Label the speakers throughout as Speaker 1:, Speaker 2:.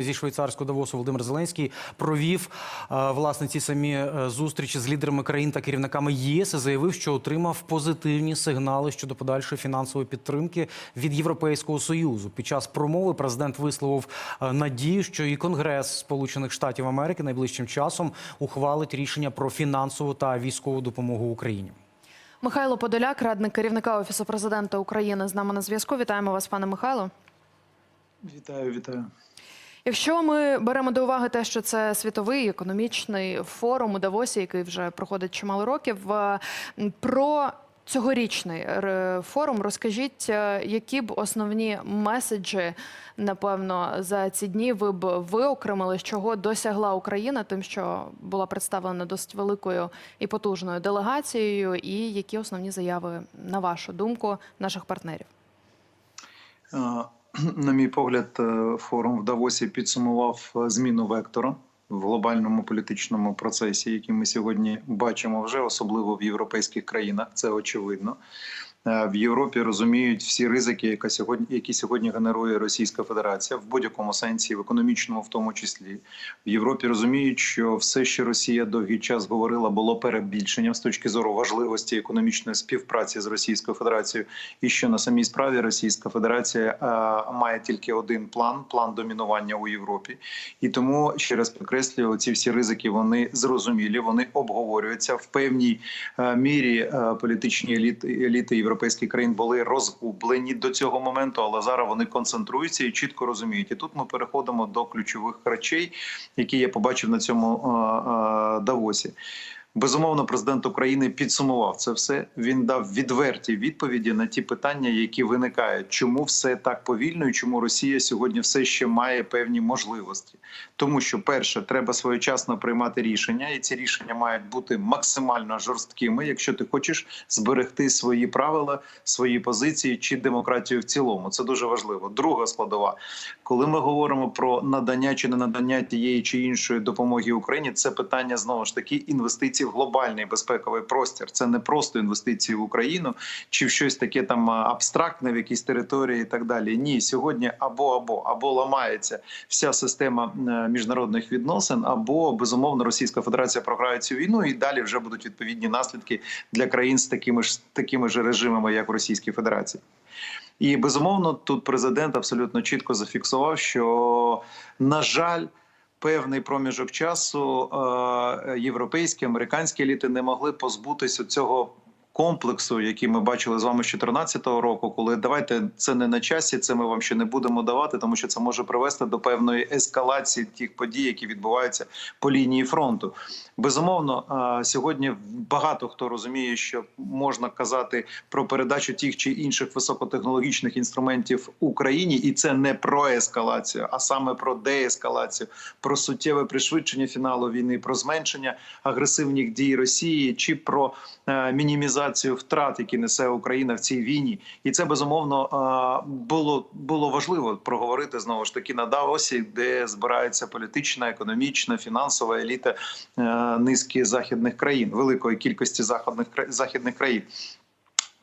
Speaker 1: Зі швейцарського Давосу Володимир Зеленський провів е, власне ці самі е, зустрічі з лідерами країн та керівниками ЄС і заявив, що отримав позитивні сигнали щодо подальшої фінансової підтримки від Європейського союзу. Під час промови президент висловив е, надію, що і Конгрес Сполучених Штатів Америки найближчим часом ухвалить рішення про фінансову та військову допомогу Україні.
Speaker 2: Михайло Подоляк, радник керівника офісу президента України, з нами на зв'язку. Вітаємо вас, пане Михайло.
Speaker 3: Вітаю, вітаю.
Speaker 2: Якщо ми беремо до уваги те, що це світовий економічний форум у Давосі, який вже проходить чимало років, е, про цьогорічний форум розкажіть, е, які б основні меседжі, напевно, за ці дні ви б виокремили, з чого досягла Україна, тим, що була представлена досить великою і потужною делегацією, і які основні заяви, на вашу думку, наших партнерів?
Speaker 3: На мій погляд, е, форум в Давосі підсумував е, зміну вектора в глобальному політичному процесі, який ми сьогодні бачимо вже, особливо в європейських країнах. Це очевидно. Е, В Європі розуміють всі ризики, яка сьогодні, які сьогодні генерує Російська Федерація в будь-якому сенсі, в економічному, в тому числі. В Європі розуміють, що все, що Росія довгий час говорила, було перебільшенням з точки зору важливості економічної співпраці з Російською Федерацією, і що на самій справі Російська Федерація е, має тільки один план план домінування у Європі. І тому ще раз підкреслюю, ці всі ризики вони зрозумілі, вони обговорюються в певній е, мірі. е, Політичні еліти, еліти європейських країн були розгублені до цього моменту, але зараз вони концентруються і чітко розуміють. І тут ми переходимо до ключових речей, які я побачив на цьому е, е, Давосі. Безумовно, президент України підсумував це все. Він дав відверті відповіді на ті питання, які виникають, чому все так повільно і чому Росія сьогодні все ще має певні можливості. Тому що, перше, треба своєчасно приймати рішення, і ці рішення мають бути максимально жорсткими, якщо ти хочеш зберегти свої правила, свої позиції чи демократію в цілому. Це дуже важливо. Друга складова, коли ми говоримо про надання чи не надання тієї чи іншої допомоги Україні, це питання знову ж таки інвестицій в глобальний безпековий простір. Це не просто інвестиції в Україну чи в щось таке там абстрактне в якійсь території і так далі. Ні, сьогодні або або або ламається вся система е, міжнародних відносин, або безумовно Російська Федерація програє цю війну, і далі вже будуть відповідні наслідки для країн з такими ж такими ж режимами, як в Російській Федерації. І безумовно, тут президент абсолютно чітко зафіксував, що на жаль. Певний проміжок часу е, європейські американські еліти не могли позбутися цього комплексу, який ми бачили з вами з 2014 року. Коли давайте це не на часі, це ми вам ще не будемо давати, тому що це може привести до певної ескалації тих подій, які відбуваються по лінії фронту. Безумовно, сьогодні багато хто розуміє, що можна казати про передачу тих чи інших високотехнологічних інструментів Україні, і це не про ескалацію, а саме про деескалацію, про суттєве пришвидшення фіналу війни, про зменшення агресивних дій Росії чи про е, мінімізацію втрат, які несе Україна в цій війні. І це безумовно е, було було важливо проговорити знову ж таки на Давосі, де збирається політична, економічна, фінансова еліта е, низки західних країн, великої кількості західних західних країн.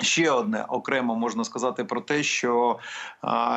Speaker 3: Ще одне окремо можна сказати про те, що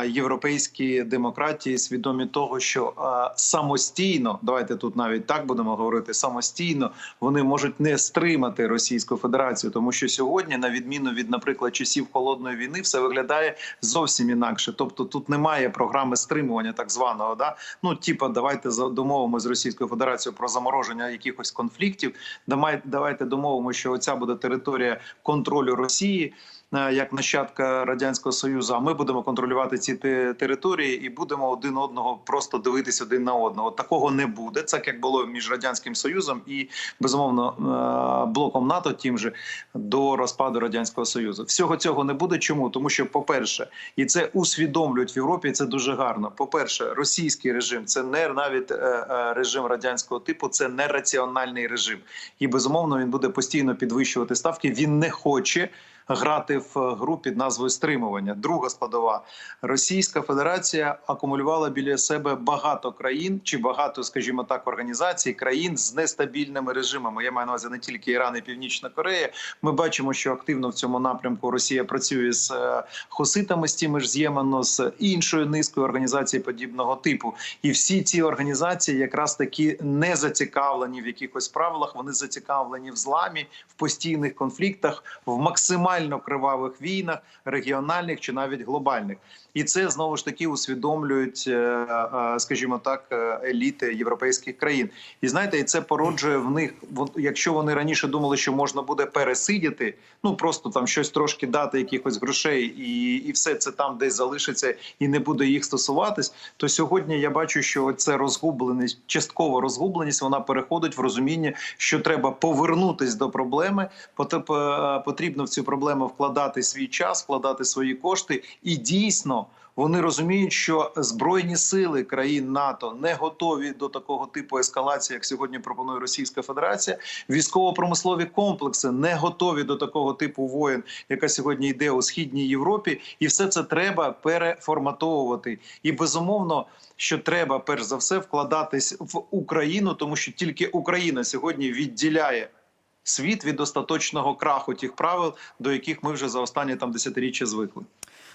Speaker 3: європейські демократії свідомі того, що самостійно, давайте тут навіть так будемо говорити, самостійно вони можуть не стримати Російську Федерацію, тому що сьогодні, на відміну від, наприклад, часів холодної війни, все виглядає зовсім інакше. Тобто тут немає програми стримування, так званого, да ну типа, давайте домовимо з Російською Федерацією про замороження якихось конфліктів. Давай- Давайте домовимо, що оця буде територія контролю Росії як нащадка радянського союзу. А ми будемо контролювати ці території і будемо один одного просто дивитись один на одного. Такого не буде. Це як було між радянським союзом і безумовно е, блоком НАТО, тим же до розпаду радянського союзу. Всього цього не буде. Чому? Тому що, по перше, і це усвідомлюють в Європі. Це дуже гарно. По перше, російський режим це не навіть е, е, режим радянського типу, це не раціональний режим, і безумовно він буде постійно підвищувати ставки. Він не хоче грати в гру під назвою стримування. Друга складова Російська Федерація акумулювала біля себе багато країн чи багато, скажімо так, організацій країн з нестабільними режимами. Я маю на увазі не тільки Іран і Північна Корея. Ми бачимо, що активно в цьому напрямку Росія працює з е, хуситами, з тими ж з Ємену, з іншою низкою організацій подібного типу. І всі ці організації якраз таки не зацікавлені в якихось правилах. Вони зацікавлені в зламі, в постійних конфліктах, в максимально кривавих війнах, регіональних чи навіть глобальних. І це знову ж таки усвідомлюють, е, е, скажімо так, е, еліти європейських країн. І знаєте, і це породжує в них. Якщо вони раніше думали, що можна буде пересидіти, ну просто там щось трошки дати, якихось грошей, і, і все це там десь залишиться і не буде їх стосуватись. То сьогодні я бачу, що це розгубленість, частково розгубленість, вона переходить в розуміння, що треба повернутись до проблеми. Пот- Потрібно в цю проблему вкладати свій час, вкладати свої кошти, і дійсно. Вони розуміють, що збройні сили країн НАТО не готові до такого типу ескалації, як сьогодні пропонує Російська Федерація. Військово-промислові комплекси не готові до такого типу воєн, яка сьогодні йде у східній Європі, і все це треба переформатовувати. І безумовно, що треба перш за все вкладатись в Україну, тому що тільки Україна сьогодні відділяє. Світ від остаточного краху тих правил, до яких ми вже за останні там десятиріччя звикли.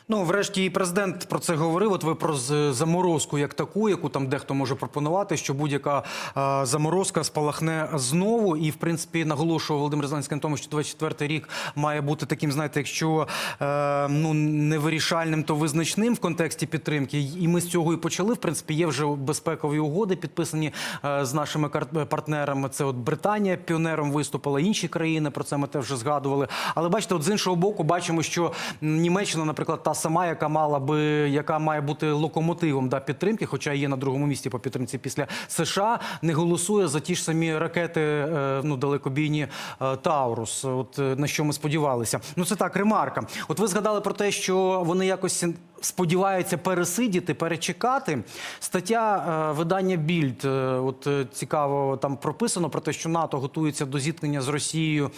Speaker 1: Ну, врешті, і президент про це говорив. От ви про заморозку як таку, яку там дехто може пропонувати, що будь-яка е, заморозка спалахне знову. І в принципі наголошував Володимир Зеленський на тому, що 24-й рік має бути таким, знаєте, якщо е, ну не вирішальним, то визначним в контексті підтримки. І ми з цього і почали. В принципі, є вже безпекові угоди, підписані е, з нашими партнерами. Це от Британія піонером виступила, інші країни про це ми теж вже згадували. Але бачите, от з іншого боку, бачимо, що Німеччина, наприклад, та сама, яка мала би, яка має бути локомотивом да, підтримки, хоча є на другому місці по підтримці після США, не голосує за ті ж самі ракети е, ну, далекобійні е, Таурус. От е, на що ми сподівалися. Ну це так, ремарка. От ви згадали про те, що вони якось сподіваються пересидіти, перечекати. Стаття е, видання Більд. е, От е, цікаво там прописано про те, що НАТО готується до зіткнення з Росією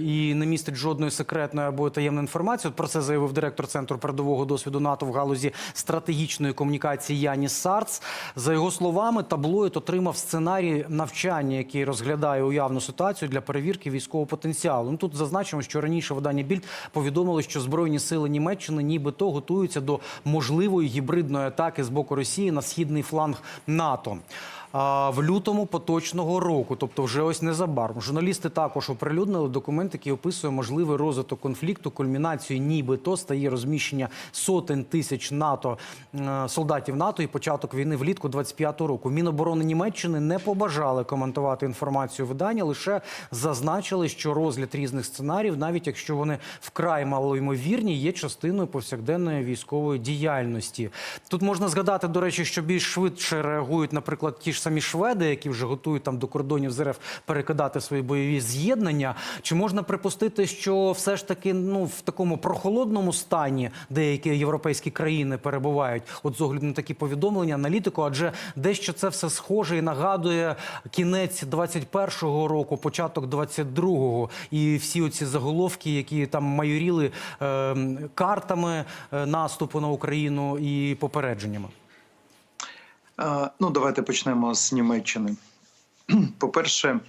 Speaker 1: і не містить жодної секретної або таємної інформації. От про це заявив директор центру передового досвіду НАТО в галузі стратегічної комунікації Яніс Сарц. За його словами, таблоїд отримав сценарій навчання, який розглядає уявну ситуацію для перевірки військового потенціалу. Ну тут зазначимо, що раніше видання Більд повідомило, що збройні сили Німеччини нібито готуються до можливої гібридної атаки з боку Росії на східний фланг НАТО. В лютому поточного року, тобто вже ось незабаром, журналісти також оприлюднили документ, який описує можливий розвиток конфлікту. Кульмінацією нібито стає розміщення сотень тисяч НАТО е, солдатів НАТО і початок війни влітку 25-го року. Міноборони Німеччини не побажали коментувати інформацію видання, лише зазначили, що розгляд різних сценаріїв, навіть якщо вони вкрай малоймовірні, є частиною повсякденної військової діяльності. Тут можна згадати, до речі, що більш швидше реагують, наприклад, ті ж самі шведи, які вже готують там до кордонів з РФ перекидати свої бойові з'єднання. Чи можна припустити, що все ж таки ну в такому прохолодному стані деякі європейські країни перебувають? От з огляду на такі повідомлення, аналітику, адже дещо це все схоже і нагадує кінець 21-го року, початок 22-го. і всі оці заголовки, які там майоріли е, картами е, наступу на Україну і попередженнями.
Speaker 3: Ну, давайте почнемо з Німеччини. По-перше,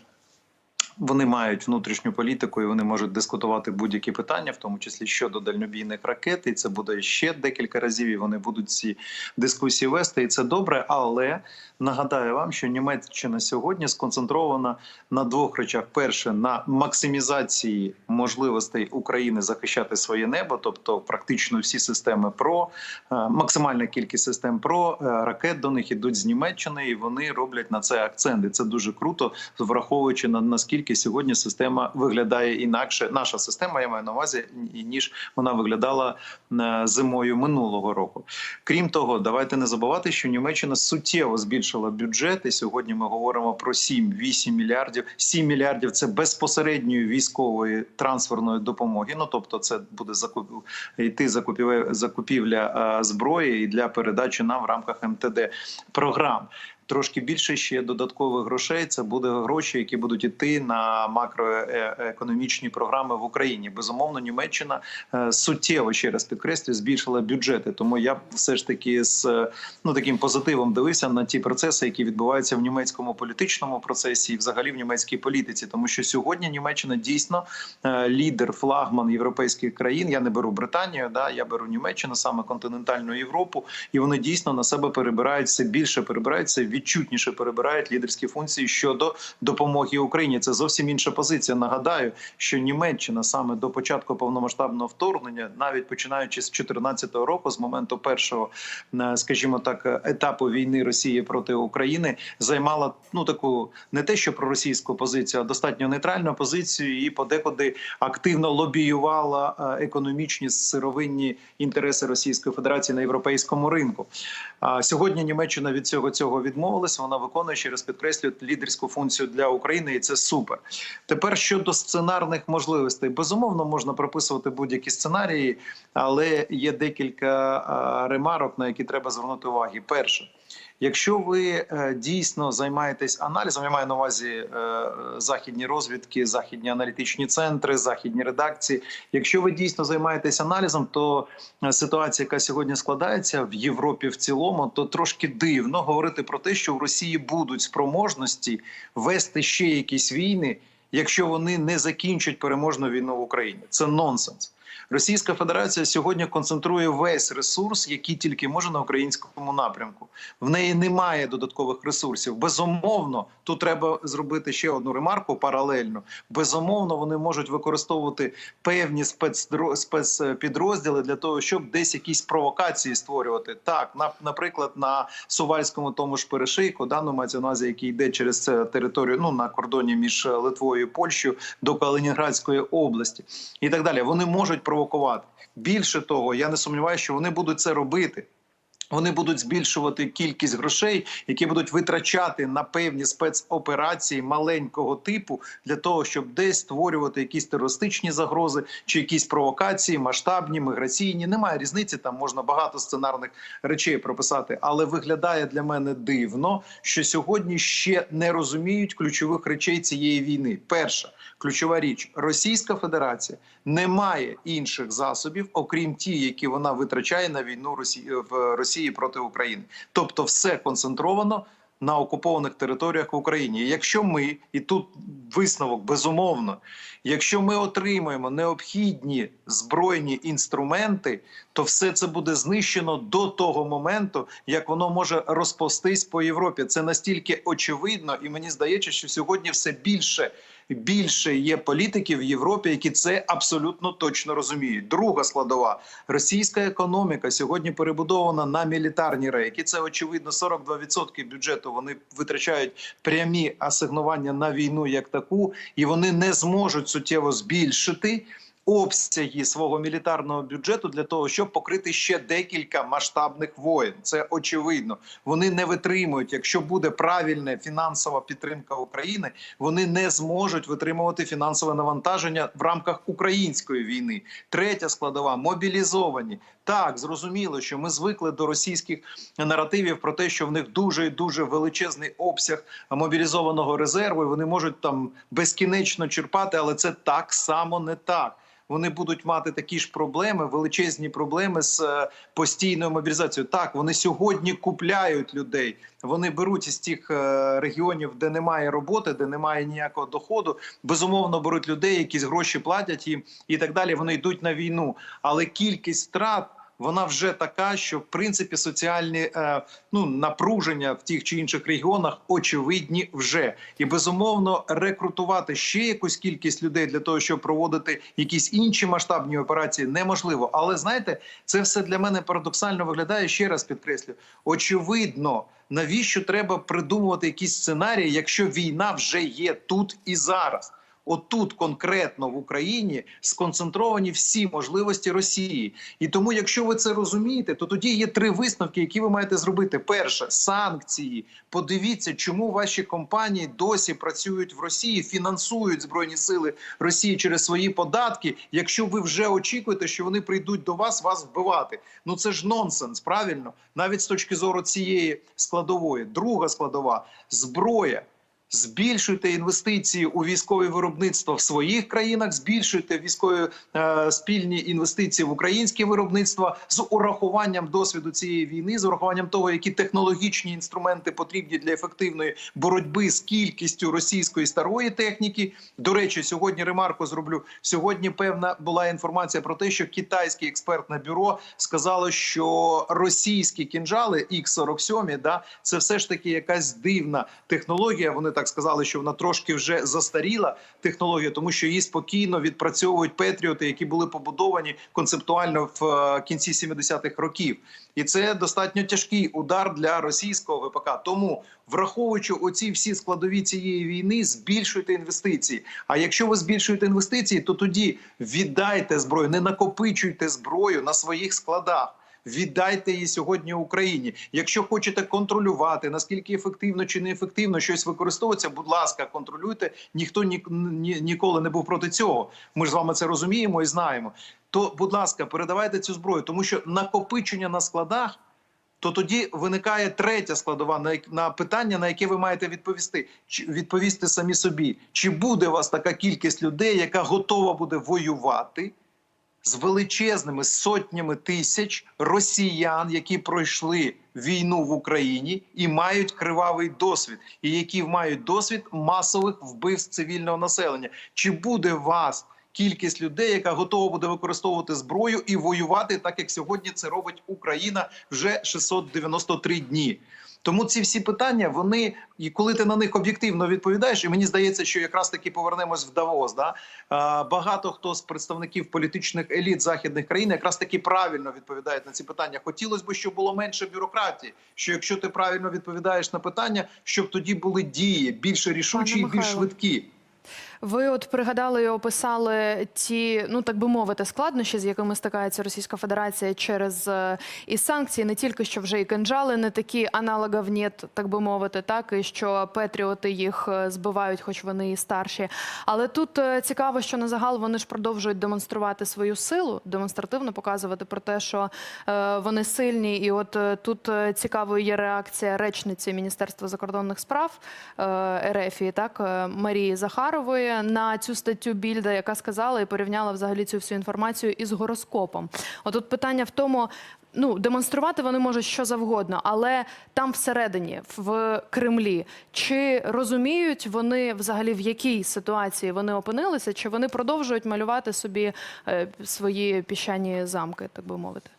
Speaker 3: вони мають внутрішню політику і вони можуть дискутувати будь-які питання, в тому числі щодо дальнобійних ракет. І це буде ще декілька разів. І вони будуть ці дискусії вести. І це добре. Але нагадаю вам, що Німеччина сьогодні сконцентрована на двох речах: перше на максимізації можливостей України захищати своє небо, тобто практично всі системи ПРО, е, максимальна кількість систем ПРО, е, ракет до них ідуть з Німеччини, і вони роблять на це акцент. І це дуже круто, враховуючи на наскільки сьогодні система виглядає інакше. Наша система я маю на увазі, ніж вона виглядала е, зимою минулого року. Крім того, давайте не забувати, що Німеччина суттєво збільшила бюджет. І сьогодні ми говоримо про 7-8 мільярдів. 7 мільярдів це безпосередньої військової трансферної допомоги. Ну тобто, це буде закуп... йти закупівля, закупівля е, зброї і для передачі нам в рамках МТД програм. Трошки більше ще додаткових грошей. Це буде гроші, які будуть йти на макроекономічні програми в Україні. Безумовно, Німеччина е, суттєво ще раз підкреслюю, збільшила бюджети. Тому я все ж таки з е, ну таким позитивом дивився на ті процеси, які відбуваються в німецькому політичному процесі і взагалі в німецькій політиці, тому що сьогодні Німеччина дійсно е, лідер, флагман європейських країн. Я не беру Британію, да я беру Німеччину, саме континентальну Європу, і вони дійсно на себе перебирають все більше, перебирають все відчутніше перебирають лідерські функції щодо допомоги Україні. Це зовсім інша позиція. Нагадаю, що Німеччина саме до початку повномасштабного вторгнення, навіть починаючи з 2014 року, з моменту першого, е, скажімо так, етапу війни Росії проти України, займала ну таку не те, що проросійську позицію, а достатньо нейтральну позицію, і подекуди активно лобіювала е, економічні сировинні інтереси Російської Федерації на європейському ринку. Сьогодні Німеччина від цього цього відмовилася. Вона виконує через підкреслює лідерську функцію для України, і це супер. Тепер щодо сценарних можливостей, безумовно, можна прописувати будь-які сценарії, але є декілька ремарок, на які треба звернути увагу. Перше. Якщо ви е, дійсно займаєтесь аналізом, я маю на увазі е, західні розвідки, західні аналітичні центри, західні редакції. Якщо ви дійсно займаєтесь аналізом, то е, ситуація, яка сьогодні складається в Європі в цілому, то трошки дивно говорити про те, що в Росії будуть спроможності вести ще якісь війни, якщо вони не закінчать переможну війну в Україні. Це нонсенс. Російська Федерація сьогодні концентрує весь ресурс, який тільки може на українському напрямку. В неї немає додаткових ресурсів. Безумовно, тут треба зробити ще одну ремарку паралельно. Безумовно, вони можуть використовувати певні спецпідрозділи для того, щоб десь якісь провокації створювати. Так, на, наприклад, на Сувальському тому ж перешийку, да, ну, мається який йде через територію, ну на кордоні між Литвою і Польщею до Калінінградської області, і так далі. Вони можуть провокувати. Більше того, я не сумніваюся, що вони будуть це робити. Вони будуть збільшувати кількість грошей, які будуть витрачати на певні спецоперації маленького типу для того, щоб десь створювати якісь терористичні загрози чи якісь провокації, масштабні, міграційні. Немає різниці. Там можна багато сценарних речей прописати, але виглядає для мене дивно, що сьогодні ще не розуміють ключових речей цієї війни. Перша ключова річ: Російська Федерація не має інших засобів, окрім ті, які вона витрачає на війну в Росії проти України. Тобто, все концентровано на окупованих територіях в Україні. І Якщо ми і тут висновок безумовно, якщо ми отримаємо необхідні збройні інструменти, то все це буде знищено до того моменту, як воно може розпостись по Європі. Це настільки очевидно, і мені здається, що сьогодні все більше. Більше є політиків в Європі, які це абсолютно точно розуміють. Друга складова російська економіка сьогодні перебудована на мілітарні рейки. Це очевидно 42% бюджету. Вони витрачають прямі асигнування на війну як таку, і вони не зможуть суттєво збільшити. Обсяги свого мілітарного бюджету для того, щоб покрити ще декілька масштабних воєн. Це очевидно. Вони не витримують. Якщо буде правильна фінансова підтримка України, вони не зможуть витримувати фінансове навантаження в рамках української війни. Третя складова мобілізовані. Так зрозуміло, що ми звикли до російських наративів про те, що в них дуже і дуже величезний обсяг мобілізованого резерву. і Вони можуть там безкінечно черпати, але це так само не так. Вони будуть мати такі ж проблеми, величезні проблеми з е, постійною мобілізацією. Так, вони сьогодні купляють людей. Вони беруть із тих е, регіонів, де немає роботи, де немає ніякого доходу. Безумовно, беруть людей, якісь гроші платять їм і так далі. Вони йдуть на війну, але кількість втрат. Вона вже така, що в принципі соціальні е, ну напруження в тих чи інших регіонах очевидні вже і безумовно рекрутувати ще якусь кількість людей для того, щоб проводити якісь інші масштабні операції, неможливо. Але знаєте, це все для мене парадоксально виглядає. Ще раз підкреслю. Очевидно, навіщо треба придумувати якісь сценарії, якщо війна вже є тут і зараз. Отут конкретно в Україні сконцентровані всі можливості Росії, і тому, якщо ви це розумієте, то тоді є три висновки, які ви маєте зробити. Перше санкції. Подивіться, чому ваші компанії досі працюють в Росії, фінансують збройні сили Росії через свої податки. Якщо ви вже очікуєте, що вони прийдуть до вас, вас вбивати. Ну це ж нонсенс, правильно? Навіть з точки зору цієї складової. Друга складова зброя. Збільшуйте інвестиції у військове виробництво в своїх країнах, збільшуйте військові е, спільні інвестиції в українське виробництво з урахуванням досвіду цієї війни, з урахуванням того, які технологічні інструменти потрібні для ефективної боротьби з кількістю російської старої техніки. До речі, сьогодні ремарку зроблю. Сьогодні певна була інформація про те, що китайське експертне бюро сказало, що російські кінжали Х-47, да, це все ж таки якась дивна технологія. Вони так сказали, що вона трошки вже застаріла технологія, тому що її спокійно відпрацьовують петріоти, які були побудовані концептуально в е, кінці 70-х років. І це достатньо тяжкий удар для російського ВПК. Тому, враховуючи оці всі складові цієї війни, збільшуйте інвестиції. А якщо ви збільшуєте інвестиції, то тоді віддайте зброю, не накопичуйте зброю на своїх складах. Віддайте її сьогодні Україні. Якщо хочете контролювати наскільки ефективно чи неефективно щось використовується, будь ласка, контролюйте. Ніхто ні, ні, ніколи не був проти цього. Ми ж з вами це розуміємо і знаємо. То, будь ласка, передавайте цю зброю, тому що накопичення на складах. То тоді виникає третя складова на, на питання, на яке ви маєте відповісти. Чи відповісти самі собі, чи буде у вас така кількість людей, яка готова буде воювати з величезними сотнями тисяч росіян, які пройшли війну в Україні і мають кривавий досвід, і які мають досвід масових вбивств цивільного населення. Чи буде вас кількість людей, яка готова буде використовувати зброю і воювати, так як сьогодні це робить Україна вже 693 дні? Тому ці всі питання, вони і коли ти на них об'єктивно відповідаєш, і мені здається, що якраз таки повернемось в Давос. Да? Багато хто з представників політичних еліт західних країн якраз таки правильно відповідають на ці питання. Хотілося б, щоб було менше бюрократії. Що якщо ти правильно відповідаєш на питання, щоб тоді були дії більше рішучі і більш швидкі.
Speaker 2: Ви от пригадали і описали ті, ну так би мовити, складнощі, з якими стикається Російська Федерація через е, і санкції, не тільки що вже і кинджали не такі аналогів нет, так би мовити, так і що патріоти їх е, збивають, хоч вони і старші. Але тут е, цікаво, що на загал вони ж продовжують демонструвати свою силу, демонстративно показувати про те, що вони сильні. І от тут цікавою є реакція речниці Міністерства закордонних справ РФ, так Марії Захарової на цю статтю Більда, яка сказала і порівняла взагалі цю всю інформацію із гороскопом. Отут питання в тому. Ну, демонструвати вони можуть що завгодно, але там всередині, в Кремлі, чи розуміють вони взагалі в якій ситуації вони опинилися, чи вони продовжують малювати собі е, свої піщані замки, так би мовити?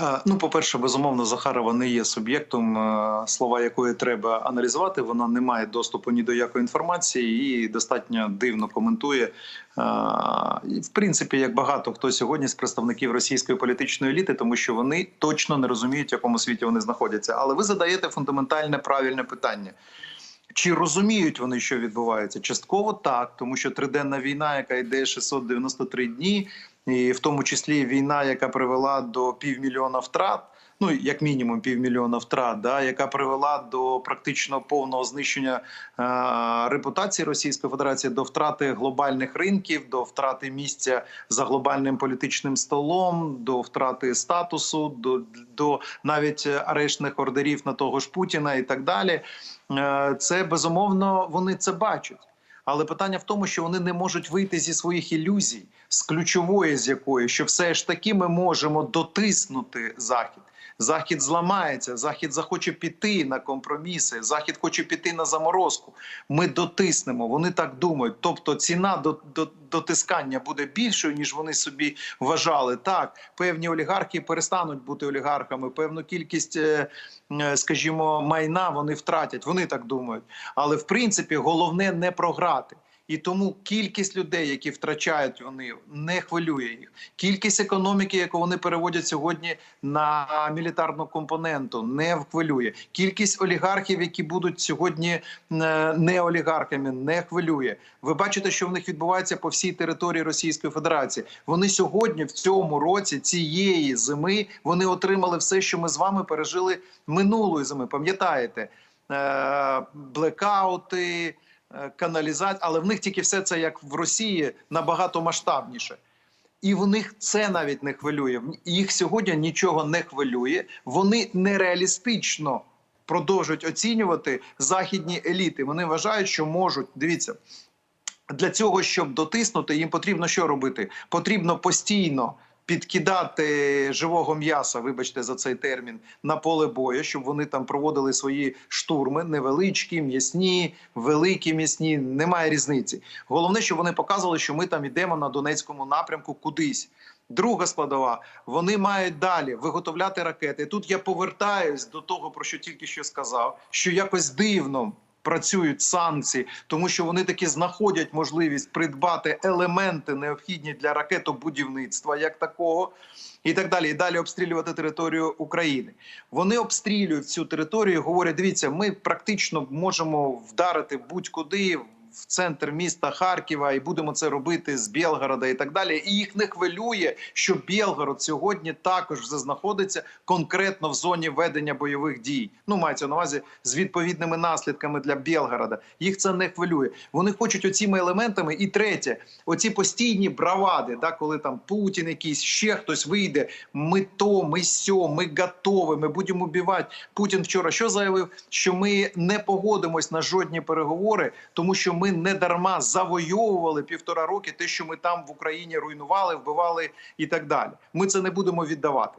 Speaker 3: Е, Ну, по-перше, безумовно, Захарова не є суб'єктом, е, слова якої треба аналізувати. Вона не має доступу ні до якої інформації і достатньо дивно коментує. Е, В принципі, як багато хто сьогодні з представників російської політичної еліти, тому що вони точно не розуміють, в якому світі вони знаходяться. Але ви задаєте фундаментальне правильне питання. Чи розуміють вони, що відбувається? Частково так, тому що триденна війна, яка йде 693 дні, і в тому числі війна, яка привела до півмільйона втрат. Ну як мінімум півмільйона втрат, да, яка привела до практично повного знищення е, репутації Російської Федерації, до втрати глобальних ринків, до втрати місця за глобальним політичним столом, до втрати статусу, до, до навіть арештних ордерів на того ж Путіна і так далі. Е, Це безумовно вони це бачать. Але питання в тому, що вони не можуть вийти зі своїх ілюзій, з ключової з якої, що все ж таки ми можемо дотиснути захід. Захід зламається, захід захоче піти на компроміси, захід хоче піти на заморозку. Ми дотиснемо. Вони так думають. Тобто, ціна до, до, дотискання буде більшою, ніж вони собі вважали. Так, певні олігархи перестануть бути олігархами, певну кількість, е, е, скажімо, майна вони втратять. Вони так думають. Але в принципі головне не програти. І тому кількість людей, які втрачають вони, не хвилює їх. Кількість економіки, яку вони переводять сьогодні на мілітарну компоненту, не хвилює. Кількість олігархів, які будуть сьогодні е, не олігархами, не хвилює. Ви бачите, що в них відбувається по всій території Російської Федерації. Вони сьогодні, в цьому році, цієї зими, вони отримали все, що ми з вами пережили минулої зими. Пам'ятаєте? Е, блекаути, каналізація, але в них тільки все це як в Росії набагато масштабніше. І в них це навіть не хвилює. Їх сьогодні нічого не хвилює. Вони нереалістично продовжують оцінювати західні еліти. Вони вважають, що можуть. Дивіться, для цього, щоб дотиснути, їм потрібно що робити? Потрібно постійно підкидати живого м'яса, вибачте за цей термін, на поле бою, щоб вони там проводили свої штурми, невеличкі, м'ясні, великі м'ясні, немає різниці. Головне, щоб вони показували, що ми там йдемо на Донецькому напрямку кудись. Друга складова, вони мають далі виготовляти ракети. Тут я повертаюсь до того, про що тільки що сказав, що якось дивно працюють санкції, тому що вони таки знаходять можливість придбати елементи необхідні для ракетобудівництва, як такого, і так далі. І далі обстрілювати територію України. Вони обстрілюють цю територію, говорять: дивіться, ми практично можемо вдарити будь-куди. В центр міста Харкова і будемо це робити з Білгорода і так далі. І їх не хвилює, що Білгород сьогодні також вже знаходиться конкретно в зоні ведення бойових дій. Ну мається на увазі з відповідними наслідками для Білгорода. Їх це не хвилює. Вони хочуть оціми елементами. І третє, оці постійні бравади, да, коли там Путін, якийсь ще хтось вийде. Ми то, ми сьо, ми готові, ми будемо убивати. Путін вчора що заявив? Що ми не погодимось на жодні переговори, тому що ми не дарма завойовували півтора роки те, що ми там в Україні руйнували, вбивали і так далі. Ми це не будемо віддавати.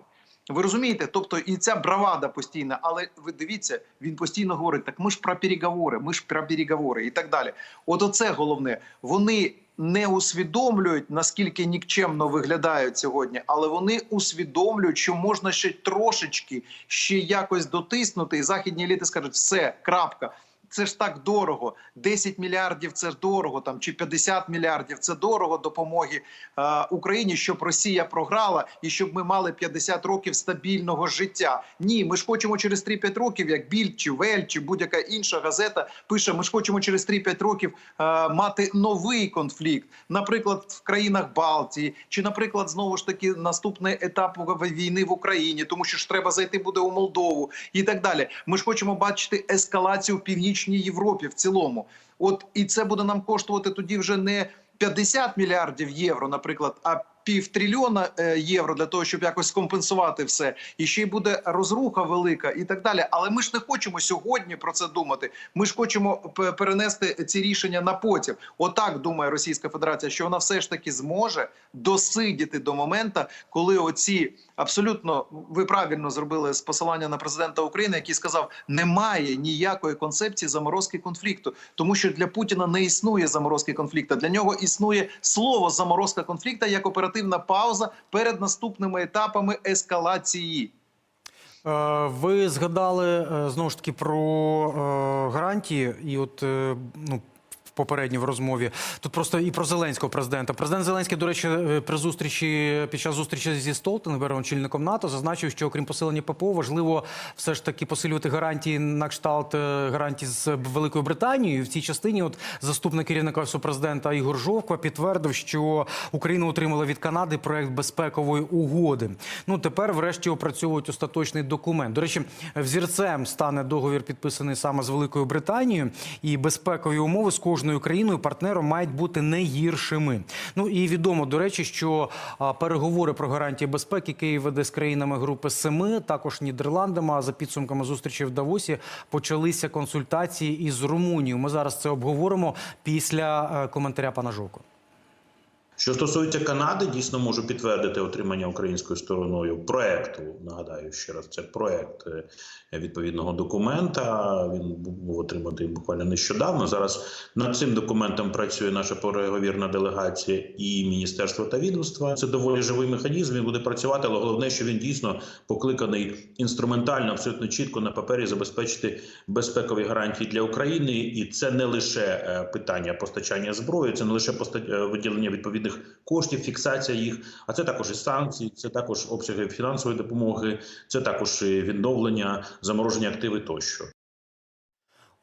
Speaker 3: Ви розумієте? Тобто і ця бравада постійна, але ви дивіться, він постійно говорить: так ми ж про переговори, ми ж про переговори і так далі. От оце головне. Вони не усвідомлюють наскільки нікчемно виглядають сьогодні, але вони усвідомлюють, що можна ще трошечки ще якось дотиснути, і західні еліти скажуть, все, крапка. Це ж так дорого. 10 мільярдів це дорого, там чи 50 мільярдів це дорого допомоги е, Україні, щоб Росія програла і щоб ми мали 50 років стабільного життя. Ні, ми ж хочемо через 3-5 років, як Біль чи Вель, чи будь-яка інша газета пише. Ми ж хочемо через 3-5 років е, мати новий конфлікт, наприклад, в країнах Балтії, чи, наприклад, знову ж таки наступний етап війни в Україні, тому що ж треба зайти буде у Молдову і так далі. Ми ж хочемо бачити ескалацію в північній Європі в цілому. От і це буде нам коштувати тоді вже не 50 мільярдів євро, наприклад, а півтрильйона е, євро для того, щоб якось компенсувати все, і ще й буде розруха велика, і так далі. Але ми ж не хочемо сьогодні про це думати. Ми ж хочемо перенести ці рішення на потім. Отак думає Російська Федерація, що вона все ж таки зможе досидіти до моменту, коли оці абсолютно ви правильно зробили з посилання на президента України, який сказав, немає ніякої концепції заморозки конфлікту, тому що для Путіна не існує заморозки конфлікту. Для нього існує слово заморозка конфлікту як оперативна пауза перед наступними етапами ескалації.
Speaker 1: Е, Ви згадали е, знову ж таки про е, гарантії, і от ну. Попередньо в розмові тут просто і про зеленського президента. Президент Зеленський, до речі, е, при зустрічі під час зустрічі зі Столтенбергом, очільником НАТО, зазначив, що окрім посилення ППО, важливо все ж таки посилювати гарантії на кшталт е, гарантій з Великою Британією. В цій частині, от заступник керівника президента Ігор Жовква підтвердив, що Україна отримала від Канади проект безпекової угоди. Ну тепер, врешті, опрацьовують остаточний документ. До речі, взірцем стане договір, підписаний саме з Великою Британією, і безпекові умови з кожною країною партнером мають бути не гіршими. Ну і відомо до речі, що переговори про гарантії безпеки Київ веде з країнами групи Семи, також Нідерландами. А за підсумками зустрічі в Давосі почалися консультації із Румунією. Ми зараз це обговоримо після е, коментаря пана Жовко.
Speaker 4: Що стосується Канади, дійсно можу підтвердити отримання українською стороною проекту. Нагадаю ще раз, це проект е, відповідного документа. Він був отриманий буквально нещодавно. Зараз над цим документом працює наша переговірна делегація і міністерство та відомства. Це доволі живий механізм. Він буде працювати, але головне, що він дійсно покликаний інструментально, абсолютно чітко на папері забезпечити безпекові гарантії для України. І це не лише е, питання постачання зброї, це не лише е, виділення відповідних коштів, фіксація їх, а це також і санкції, це також обсяги фінансової допомоги, це також і відновлення, замороження активи тощо.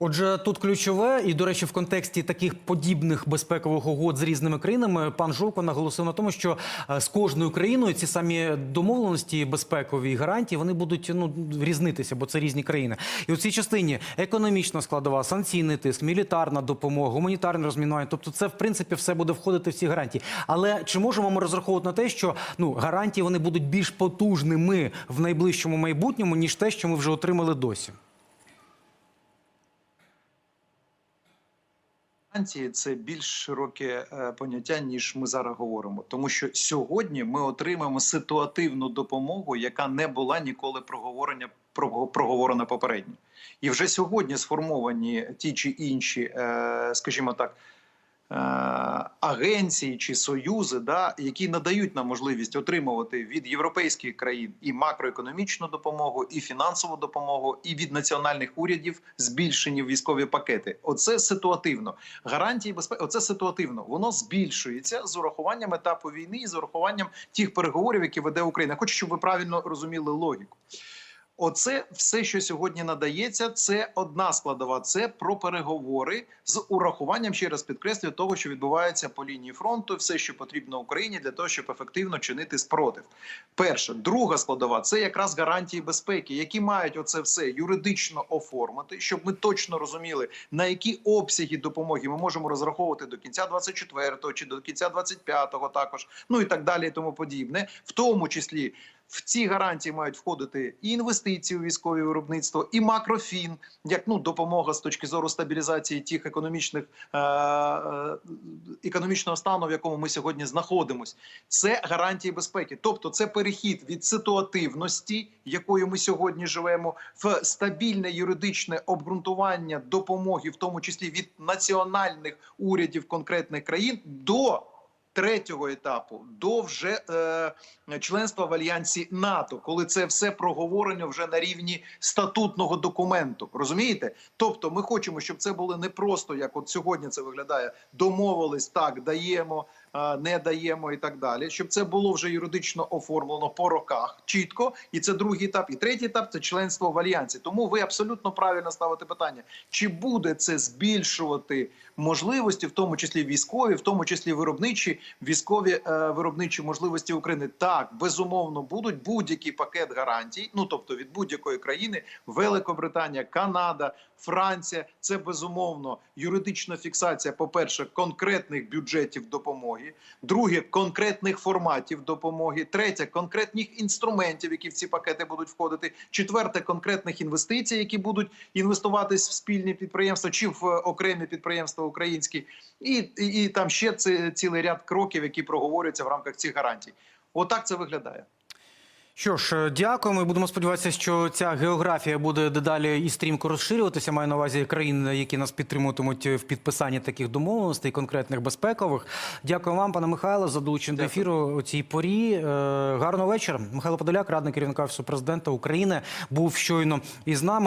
Speaker 1: Отже, тут ключове, і до речі, в контексті таких подібних безпекових угод з різними країнами пан Жовко наголосив на тому, що е, з кожною країною ці самі домовленості безпекові гарантії вони будуть ну різнитися, бо це різні країни. І у цій частині економічна складова, санкційний тиск, мілітарна допомога, гуманітарне розмінування. Тобто, це в принципі все буде входити в ці гарантії. Але чи можемо ми розраховувати на те, що ну гарантії вони будуть більш потужними в найближчому майбутньому ніж те, що ми вже отримали досі?
Speaker 3: Гарантії це більш широке е, поняття, ніж ми зараз говоримо, тому що сьогодні ми отримаємо ситуативну допомогу, яка не була ніколи проговорення прого- проговорена попередньо. І вже сьогодні сформовані ті чи інші, е, скажімо так. Е, Агенції чи союзи, да, які надають нам можливість отримувати від європейських країн і макроекономічну допомогу, і фінансову допомогу, і від національних урядів збільшені військові пакети. Оце ситуативно гарантії безпеки. Оце ситуативно. Воно збільшується з урахуванням етапу війни і з урахуванням тих переговорів, які веде Україна. Хочу, щоб ви правильно розуміли логіку. Оце все, що сьогодні надається, це одна складова. Це про переговори з урахуванням, ще раз підкреслюю, того, що відбувається по лінії фронту, все, що потрібно Україні для того, щоб ефективно чинити спротив. Перше, друга складова це якраз гарантії безпеки, які мають оце все юридично оформити, щоб ми точно розуміли, на які обсяги допомоги ми можемо розраховувати до кінця 24-го чи до кінця 25-го також, ну і так далі, і тому подібне, в тому числі. В ці гарантії мають входити і інвестиції у військове виробництво, і макрофін, як ну допомога з точки зору стабілізації тих економічних е- е- економічного стану, в якому ми сьогодні знаходимося. Це гарантії безпеки, тобто це перехід від ситуативності, якою ми сьогодні живемо, в стабільне юридичне обґрунтування допомоги, в тому числі від національних урядів конкретних країн, до третього етапу до вже е, членства в альянсі НАТО, коли це все проговорено вже на рівні статутного документу. Розумієте? Тобто, ми хочемо, щоб це було не просто як от сьогодні це виглядає. Домовились так, даємо, не даємо і так далі. Щоб це було вже юридично оформлено по роках чітко. І це другий етап. І третій етап це членство в альянсі. Тому ви абсолютно правильно ставите питання: чи буде це збільшувати можливості, в тому числі військові, в тому числі виробничі військові е, виробничі можливості України? Так, безумовно, будуть будь-який пакет гарантій. Ну тобто від будь-якої країни, Великобританія, Канада, Франція. Це безумовно юридична фіксація. По перше, конкретних бюджетів допомоги, друге конкретних форматів допомоги, третє конкретних інструментів, які в ці пакети будуть входити. Четверте конкретних інвестицій, які будуть інвестуватись в спільні підприємства чи в окремі підприємства українські, і, і, і там ще цілий ряд кроків, які проговорюються в рамках цих гарантій. Отак це виглядає.
Speaker 1: Що ж, е, дякуємо. і Будемо сподіватися, що ця географія буде дедалі і стрімко розширюватися. Маю на увазі країн, які нас підтримуватимуть в підписанні таких домовленостей, конкретних безпекових. Дякую вам, пане Михайло, за долучення до ефіру у цій порі. Е, Гарного вечора. Михайло Подоляк, радник керівника офісу президента України, був щойно із нами.